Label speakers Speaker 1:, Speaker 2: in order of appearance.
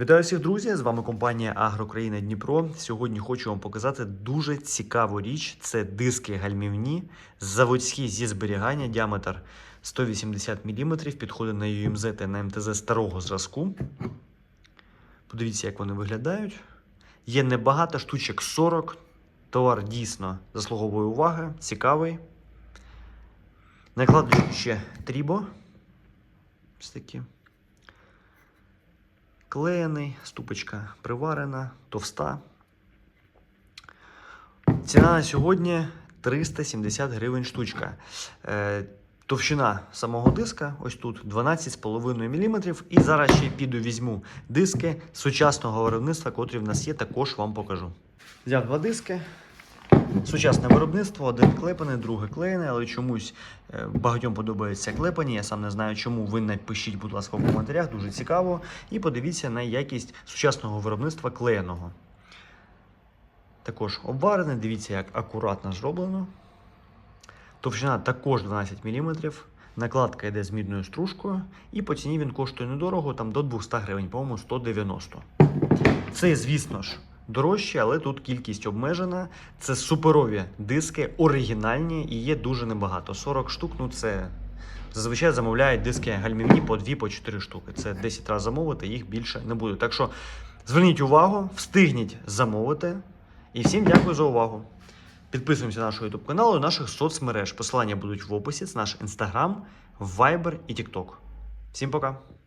Speaker 1: Вітаю всіх, друзі! З вами компанія Агрокраїна Дніпро. Сьогодні хочу вам показати дуже цікаву річ. Це диски гальмівні, заводські зі зберігання, діаметр 180 мм, підходить на UMZ та на МТЗ старого зразку. Подивіться, як вони виглядають. Є небагато, штучок 40. Товар дійсно заслуговує уваги, цікавий. Накладую ще трібо. Ось такі. Клеєний, ступочка приварена, товста. Ціна на сьогодні 370 гривень штучка. Е, товщина самого диска ось тут 12,5 мм. І зараз ще піду візьму диски сучасного виробництва, котрі в нас є, також вам покажу. Взяв два диски. Сучасне виробництво, один клепаний, другий клеєний, але чомусь е, багатьом подобається клепані. Я сам не знаю, чому. Ви напишіть, будь ласка, в коментарях, дуже цікаво. І подивіться на якість сучасного виробництва клеєного. Також обварене, дивіться, як акуратно зроблено. Товщина також 12 мм. Накладка йде з мідною стружкою. І по ціні він коштує недорого, там до 200 гривень, по-моєму, 190. Це, звісно ж, дорожче, але тут кількість обмежена. Це суперові диски, оригінальні і є дуже небагато. 40 штук, ну це зазвичай замовляють диски гальмівні по 2-4 штуки. Це 10 разів замовити, їх більше не буде. Так що зверніть увагу, встигніть замовити. І всім дякую за увагу. Підписуємося на наш YouTube канал і наших соцмереж. Посилання будуть в описі. Це наш Instagram, Viber і TikTok. Всім пока!